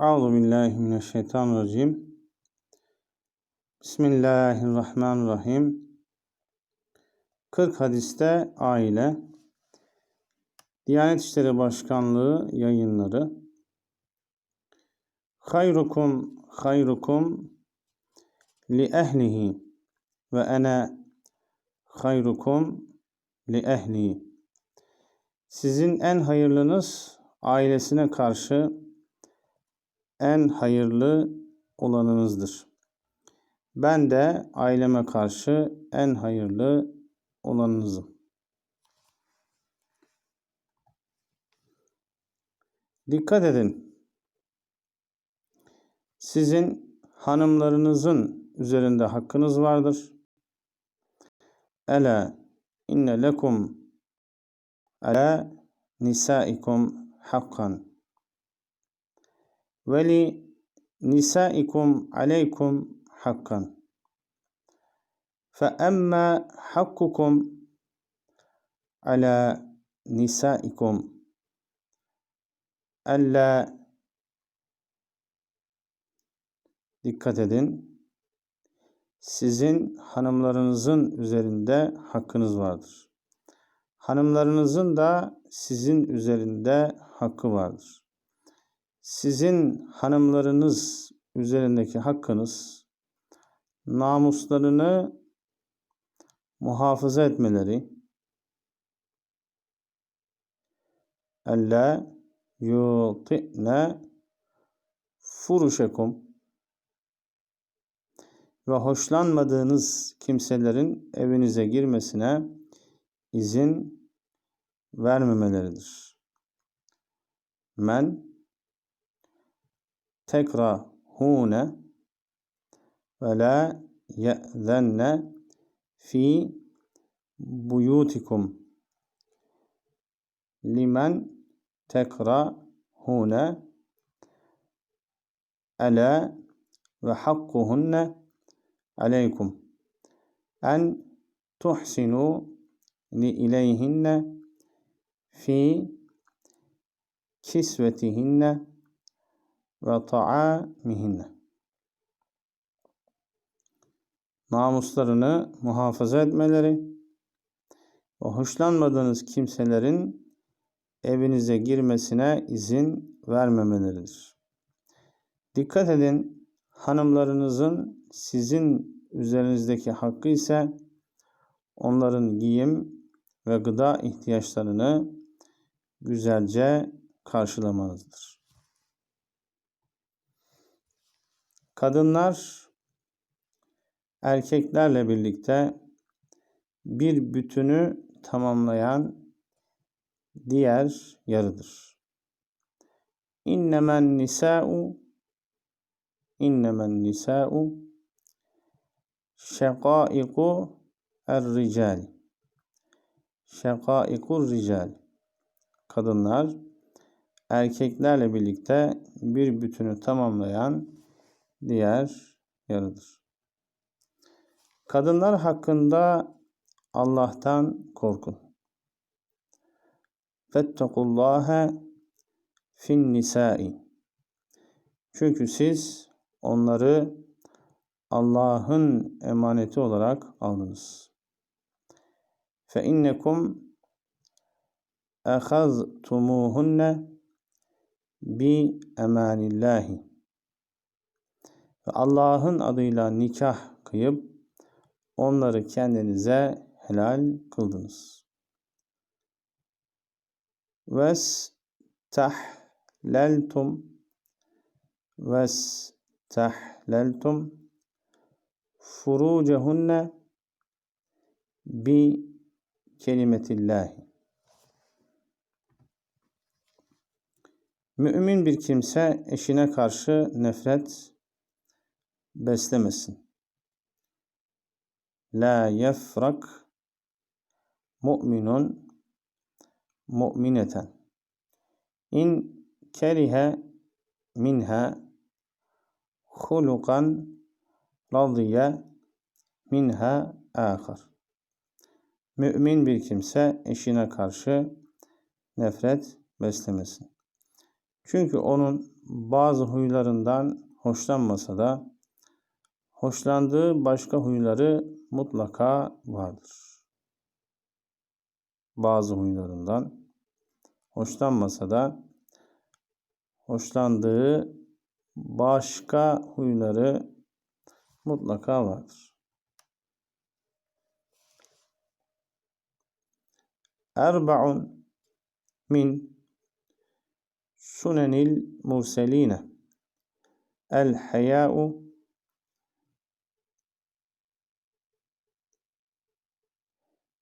Euzu billahi mineşşeytanirracim. Bismillahirrahmanirrahim. 40 hadiste aile Diyanet İşleri Başkanlığı yayınları Hayrukum hayrukum li ehlihi ve ene hayrukum li ehli. Sizin en hayırlınız ailesine karşı en hayırlı olanınızdır. Ben de aileme karşı en hayırlı olanınızım. Dikkat edin. Sizin hanımlarınızın üzerinde hakkınız vardır. Ela inne lekum ala nisaikum hakkan ve li nisaikum aleykum hakkan. Fe emma hakkukum ala nisaikum alla dikkat edin. Sizin hanımlarınızın üzerinde hakkınız vardır. Hanımlarınızın da sizin üzerinde hakkı vardır sizin hanımlarınız üzerindeki hakkınız namuslarını muhafaza etmeleriella yuti'ne furuşekum ve hoşlanmadığınız kimselerin evinize girmesine izin vermemeleridir. Men تكرهون ولا يأذن في بيوتكم. لمن تكرهون ألا وحقهن عليكم. أن تحسنوا إليهن في كسوتهن ve ta'amihinne. Namuslarını muhafaza etmeleri ve hoşlanmadığınız kimselerin evinize girmesine izin vermemeleridir. Dikkat edin, hanımlarınızın sizin üzerinizdeki hakkı ise onların giyim ve gıda ihtiyaçlarını güzelce karşılamanızdır. Kadınlar erkeklerle birlikte bir bütünü tamamlayan diğer yarıdır. İnnemen nisa'u innemen nisa'u şekaiku er-rical şekaikur rical kadınlar erkeklerle birlikte bir bütünü tamamlayan diğer yarıdır. Kadınlar hakkında Allah'tan korkun. Fettekullâhe fin nisai. Çünkü siz onları Allah'ın emaneti olarak aldınız. Fe innekum ehaztumuhunne bi emanillahi ve Allah'ın adıyla nikah kıyıp onları kendinize helal kıldınız. Ves tahleltum ves tahleltum furucehunne bi kelimetillahi. Mümin bir kimse eşine karşı nefret beslemesin. La yefrak mu'minun mu'mineten. İn kerihe minha hulukan radiye minha ahar. Mümin bir kimse eşine karşı nefret beslemesin. Çünkü onun bazı huylarından hoşlanmasa da hoşlandığı başka huyları mutlaka vardır. Bazı huylarından hoşlanmasa da hoşlandığı başka huyları mutlaka vardır. Erba'un min sunenil murseline el haya'u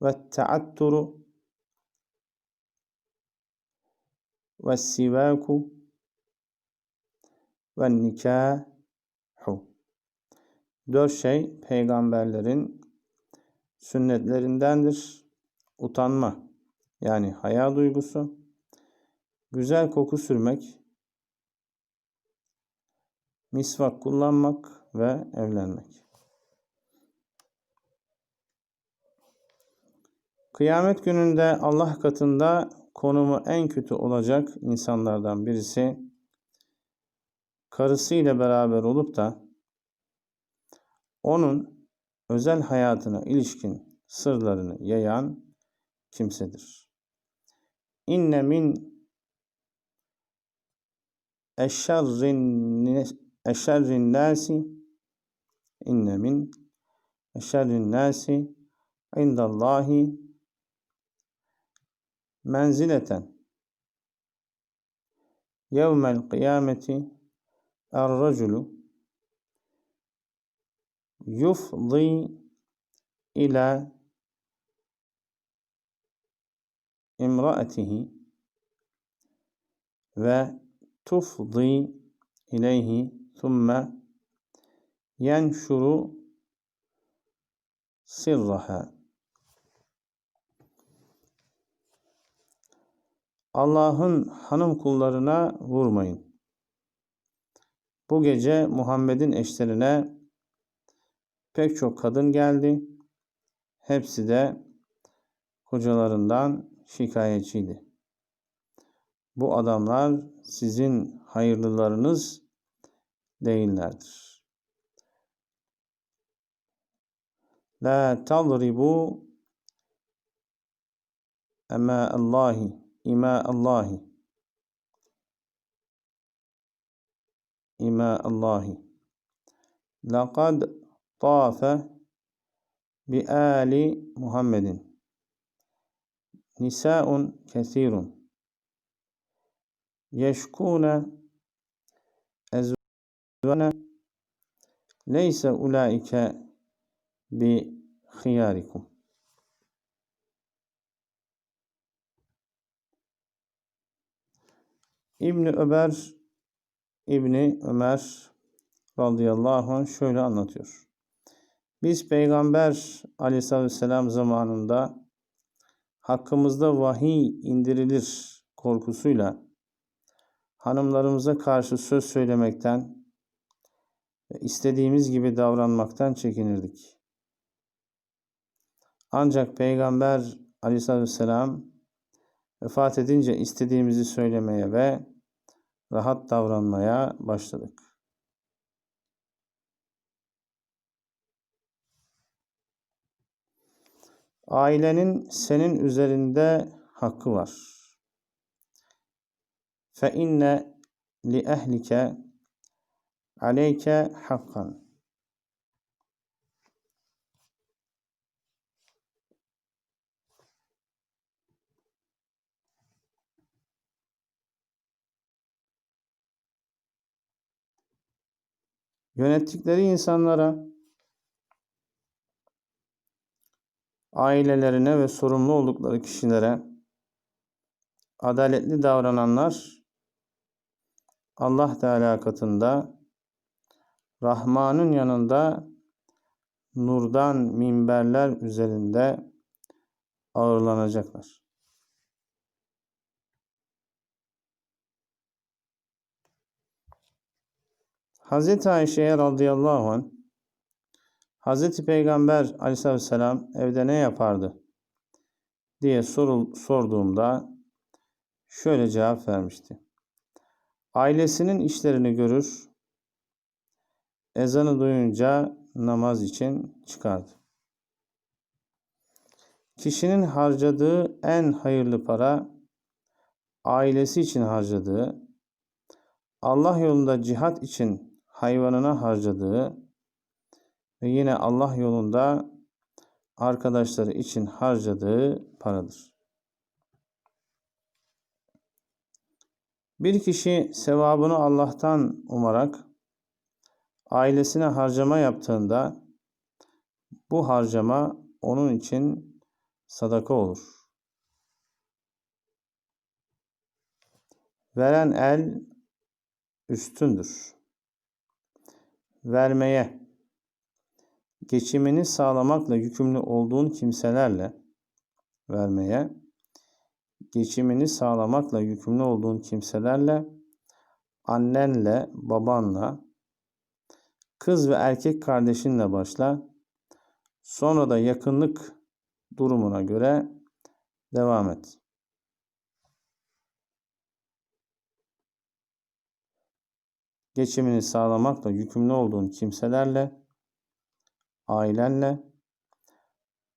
ve teatturu ve sivaku ve nikahu. Dört şey peygamberlerin sünnetlerindendir. Utanma yani haya duygusu, güzel koku sürmek, misvak kullanmak ve evlenmek. Kıyamet gününde Allah katında konumu en kötü olacak insanlardan birisi karısıyla beraber olup da onun özel hayatına ilişkin sırlarını yayan kimsedir. İnne min eşşerrin eşşerrin nasi inne min eşşerrin nasi indallahi منزلة. يوم القيامة الرجل يفضي إلى امرأته وتفضي إليه ثم ينشر سرها. Allah'ın hanım kullarına vurmayın. Bu gece Muhammed'in eşlerine pek çok kadın geldi. Hepsi de kocalarından şikayetçiydi. Bu adamlar sizin hayırlılarınız değillerdir. La tadribu ema Allahi إماء الله. إماء الله. لقد طاف بآل محمد. نساء كثير. يشكون أزواجنا ليس أولئك بخياركم. İbni Ömer İbni Ömer radıyallahu anh şöyle anlatıyor. Biz Peygamber aleyhissalatü vesselam zamanında hakkımızda vahiy indirilir korkusuyla hanımlarımıza karşı söz söylemekten ve istediğimiz gibi davranmaktan çekinirdik. Ancak Peygamber aleyhissalatü vesselam vefat edince istediğimizi söylemeye ve rahat davranmaya başladık. Ailenin senin üzerinde hakkı var. Fe inne li ehlike aleyke hakkan. Yönettikleri insanlara, ailelerine ve sorumlu oldukları kişilere adaletli davrananlar Allah Teala katında Rahman'ın yanında nurdan minberler üzerinde ağırlanacaklar. Hazreti Ayşe'ye radıyallahu anh Hazreti Peygamber aleyhisselam evde ne yapardı diye sorul, sorduğumda şöyle cevap vermişti. Ailesinin işlerini görür. Ezanı duyunca namaz için çıkardı. Kişinin harcadığı en hayırlı para ailesi için harcadığı, Allah yolunda cihat için hayvanına harcadığı ve yine Allah yolunda arkadaşları için harcadığı paradır. Bir kişi sevabını Allah'tan umarak ailesine harcama yaptığında bu harcama onun için sadaka olur. Veren el üstündür. Vermeye, geçimini sağlamakla yükümlü olduğun kimselerle vermeye, geçimini sağlamakla yükümlü olduğun kimselerle annenle, babanla, kız ve erkek kardeşinle başla. Sonra da yakınlık durumuna göre devam et. Geçimini sağlamakla yükümlü olduğun kimselerle, ailenle,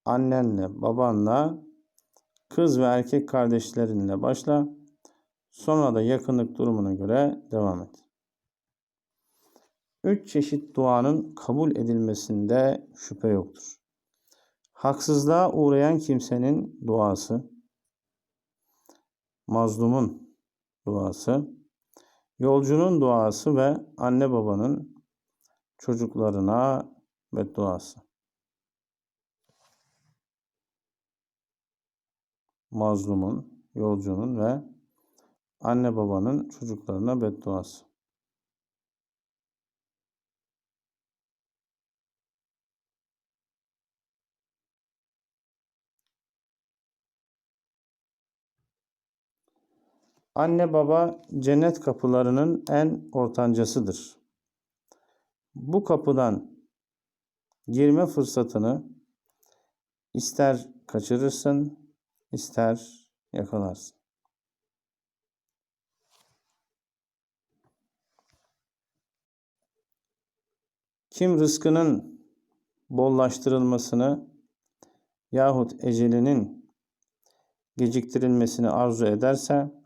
annenle, babanla, kız ve erkek kardeşlerinle başla. Sonra da yakınlık durumuna göre devam et. Üç çeşit duanın kabul edilmesinde şüphe yoktur. Haksızlığa uğrayan kimsenin duası, mazlumun duası, yolcunun duası ve anne babanın çocuklarına bedduası. Mazlumun, yolcunun ve anne babanın çocuklarına bedduası. Anne baba cennet kapılarının en ortancasıdır. Bu kapıdan girme fırsatını ister kaçırırsın, ister yakalarsın. Kim rızkının bollaştırılmasını yahut ecelinin geciktirilmesini arzu ederse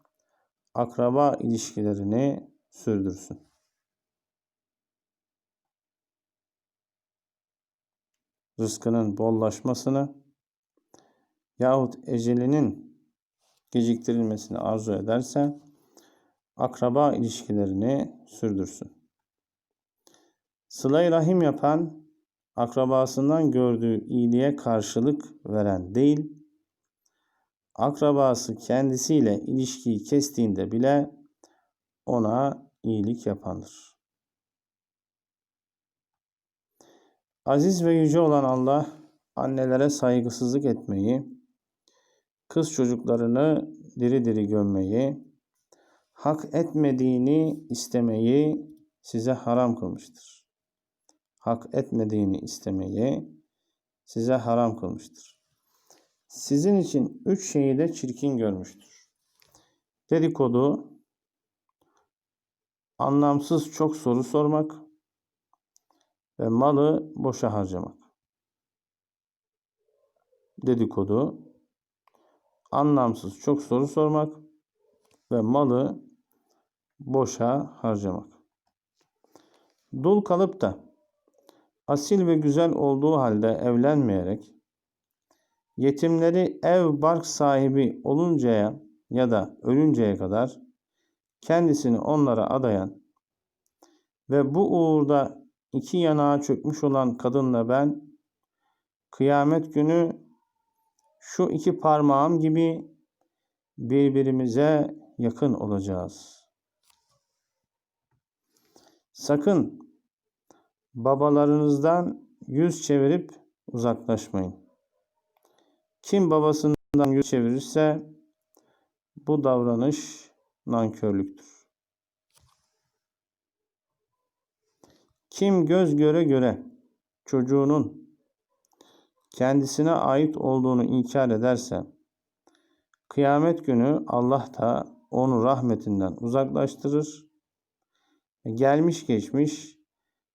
akraba ilişkilerini sürdürsün. Rızkının bollaşmasını yahut ecelinin geciktirilmesini arzu ederse akraba ilişkilerini sürdürsün. Sıla-i rahim yapan, akrabasından gördüğü iyiliğe karşılık veren değil, akrabası kendisiyle ilişkiyi kestiğinde bile ona iyilik yapandır. Aziz ve yüce olan Allah annelere saygısızlık etmeyi, kız çocuklarını diri diri gömmeyi, hak etmediğini istemeyi size haram kılmıştır. Hak etmediğini istemeyi size haram kılmıştır sizin için üç şeyi de çirkin görmüştür. Dedikodu, anlamsız çok soru sormak ve malı boşa harcamak. Dedikodu, anlamsız çok soru sormak ve malı boşa harcamak. Dul kalıp da asil ve güzel olduğu halde evlenmeyerek Yetimleri ev bark sahibi oluncaya ya da ölünceye kadar kendisini onlara adayan ve bu uğurda iki yanağa çökmüş olan kadınla ben kıyamet günü şu iki parmağım gibi birbirimize yakın olacağız. Sakın babalarınızdan yüz çevirip uzaklaşmayın. Kim babasından yüz çevirirse bu davranış nankörlüktür. Kim göz göre göre çocuğunun kendisine ait olduğunu inkar ederse kıyamet günü Allah da onu rahmetinden uzaklaştırır gelmiş geçmiş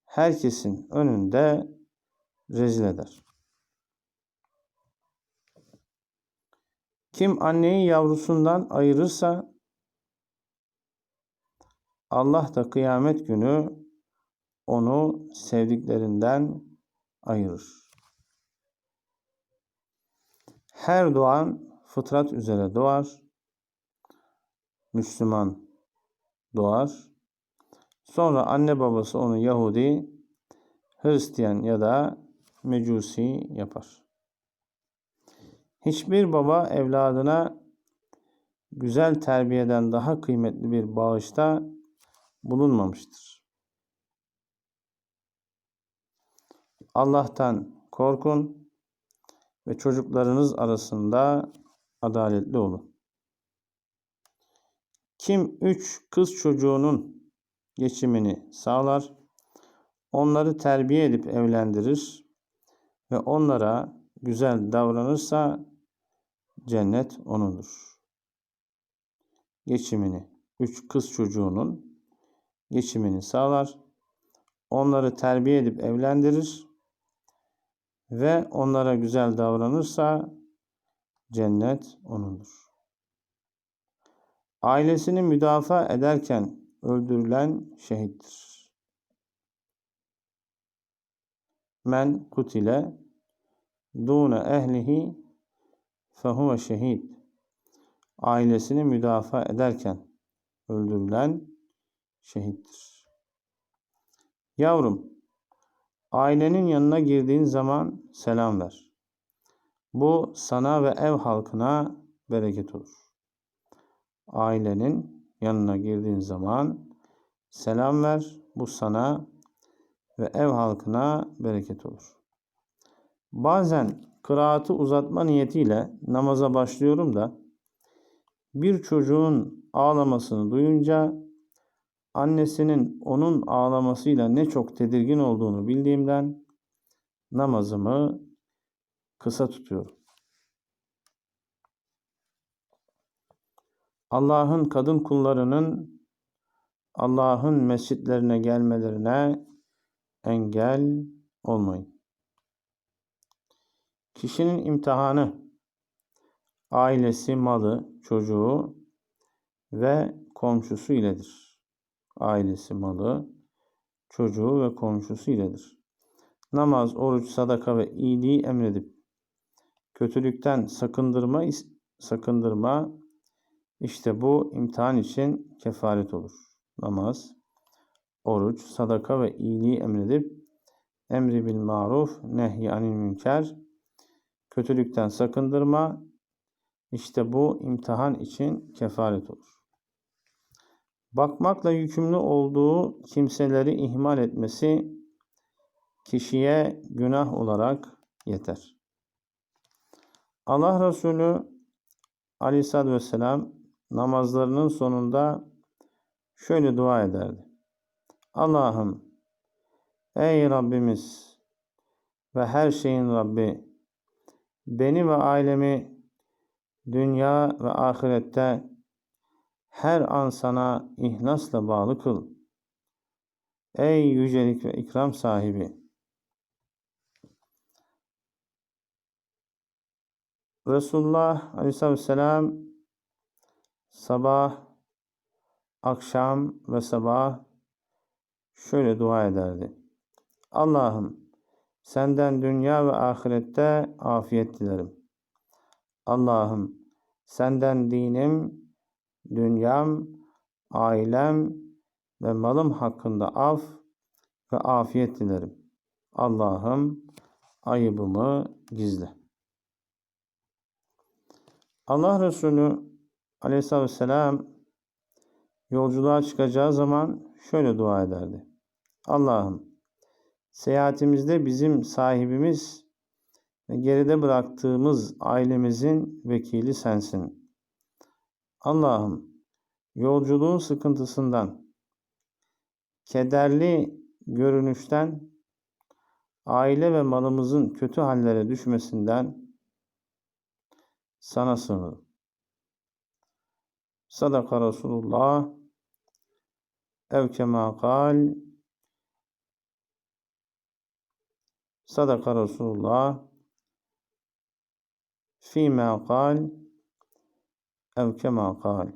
herkesin önünde rezil eder. Kim anneyi yavrusundan ayırırsa Allah da kıyamet günü onu sevdiklerinden ayırır. Her doğan fıtrat üzere doğar. Müslüman doğar. Sonra anne babası onu Yahudi, Hristiyan ya da Mecusi yapar. Hiçbir baba evladına güzel terbiyeden daha kıymetli bir bağışta bulunmamıştır. Allah'tan korkun ve çocuklarınız arasında adaletli olun. Kim üç kız çocuğunun geçimini sağlar, onları terbiye edip evlendirir ve onlara güzel davranırsa cennet onundur. Geçimini, üç kız çocuğunun geçimini sağlar, onları terbiye edip evlendirir ve onlara güzel davranırsa cennet onundur. Ailesini müdafaa ederken öldürülen şehittir. Men kutile dune ehlihi fehuve şehid. Ailesini müdafaa ederken öldürülen şehittir. Yavrum, ailenin yanına girdiğin zaman selam ver. Bu sana ve ev halkına bereket olur. Ailenin yanına girdiğin zaman selam ver. Bu sana ve ev halkına bereket olur. Bazen kıraatı uzatma niyetiyle namaza başlıyorum da bir çocuğun ağlamasını duyunca annesinin onun ağlamasıyla ne çok tedirgin olduğunu bildiğimden namazımı kısa tutuyorum. Allah'ın kadın kullarının Allah'ın mescitlerine gelmelerine engel olmayın. Kişinin imtihanı ailesi, malı, çocuğu ve komşusu iledir. Ailesi, malı, çocuğu ve komşusu iledir. Namaz, oruç, sadaka ve iyiliği emredip kötülükten sakındırma sakındırma işte bu imtihan için kefaret olur. Namaz, oruç, sadaka ve iyiliği emredip emri bil maruf, nehy anil münker kötülükten sakındırma işte bu imtihan için kefaret olur. Bakmakla yükümlü olduğu kimseleri ihmal etmesi kişiye günah olarak yeter. Allah Resulü Aleyhisselatü Vesselam namazlarının sonunda şöyle dua ederdi. Allah'ım ey Rabbimiz ve her şeyin Rabbi beni ve ailemi dünya ve ahirette her an sana ihlasla bağlı kıl. Ey yücelik ve ikram sahibi! Resulullah Aleyhisselatü Vesselam sabah, akşam ve sabah şöyle dua ederdi. Allah'ım senden dünya ve ahirette afiyet dilerim. Allah'ım senden dinim, dünyam, ailem ve malım hakkında af ve afiyet dilerim. Allah'ım ayıbımı gizle. Allah Resulü aleyhissalatü vesselam yolculuğa çıkacağı zaman şöyle dua ederdi. Allah'ım seyahatimizde bizim sahibimiz ve geride bıraktığımız ailemizin vekili sensin. Allah'ım yolculuğun sıkıntısından, kederli görünüşten, aile ve malımızın kötü hallere düşmesinden sana sığınırım. Sadaka Resulullah ev kal sadaka Resulullah fîmâ kal ev kema kal